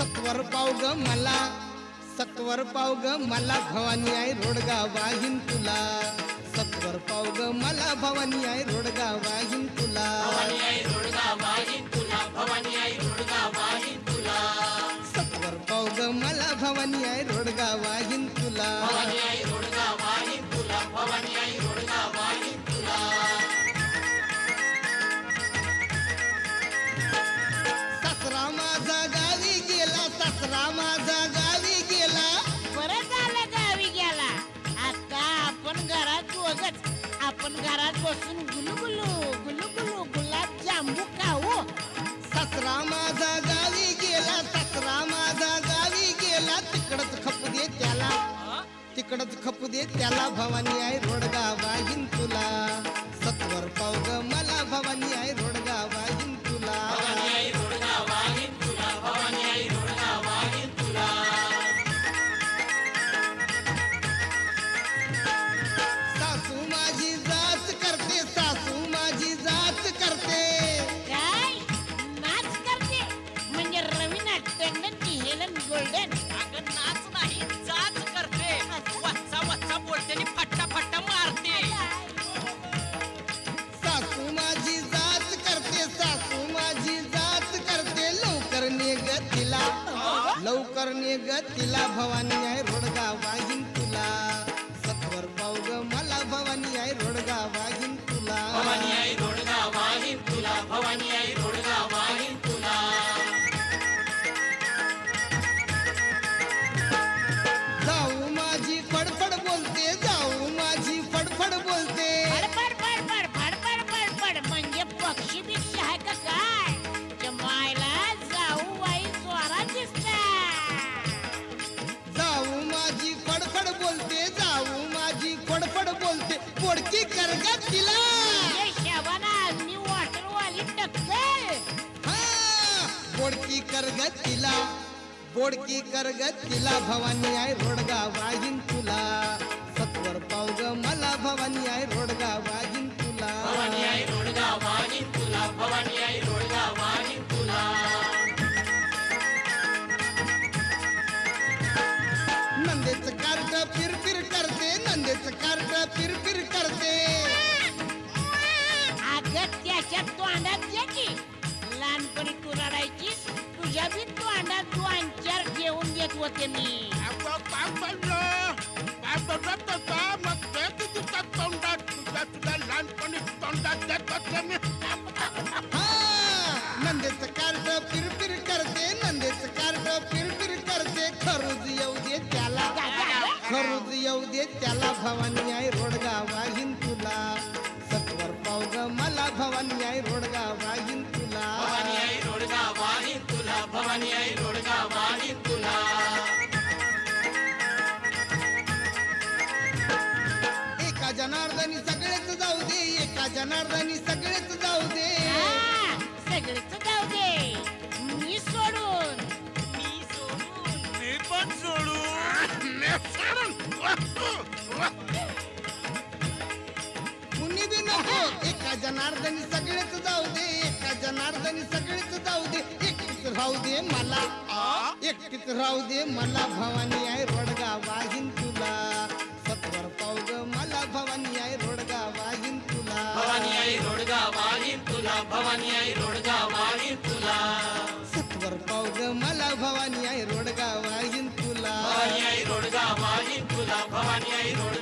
सत्वर पाव ग मला सत्वर पाव ग मला भवानी आहे रोडगा वाहीन तुला सत्वर पाव ग मला भवानी आहे रोडगा वाहीन तुला सत्वर पाव ग मला भवानी आहे रोडगा वाहीन तुला बसून गुलू गुलू गुलू गुलू गुलाब जांबू खाऊ सासरा माझा गावी गेला सासरा माझा गावी गेला. तिकडच खपू दे त्याला. तिकडच खपू दे त्याला. भवानी आहे रोडगा लवकर निघ तिला भवानी आहे रोडगा वाहिन तुला. फडफड बोलते. पोडकी करगा तिला ये शबाना मी वॉटरवाली टक्कल हा बोडकी करगत तिला बोडकी करगत तिला भवानी आहे रोडगा वाहीन तुला. सत्वर पाव ग मला भवानी आहे रोडगा वाहीन कार्ट फिर फिर करते. अगं त्याच्या तोंडात ये की. लहानपणी तू रडायची तुझ्या बी तोंडात दोन चार घेऊन देत होते मी. ते तोंडात तुझ्या तुझ्या लहानपणी तोंडात देत होते मी. त्याला भवानी आहे रोडगा वाहीन तुला. सत्वर पाव ग मला भवानी आहे रोडगा वाहीन तुला. भवानी आई रोडगा वाहीन तुला भवानी आई रोडगा वाहीन तुला. एका जनार्दनी सगळेच जाऊ दे एका जनार्दनी सगळेच जाऊ दे. एका जनार्दनी सगळेच जाऊ दे एका जनार्दनी सगळेच जाऊ दे. एकटीच राहू दे मला एकटीच राहू दे मला भवानी आहे रोडगा वाहीन तुला. सत्वर पाव ग मला भवानी आहे रोडगा वाहीन तुला. भवानी आई रोडगा वाहीन तुला भवानी आई रोडगा वाहीन तुला. सत्वर पाव ग मला भवानी आई रोडगा वाहीन तुला. भवानी आई रोडगा वाहीन तुला भवानी आई वाहीन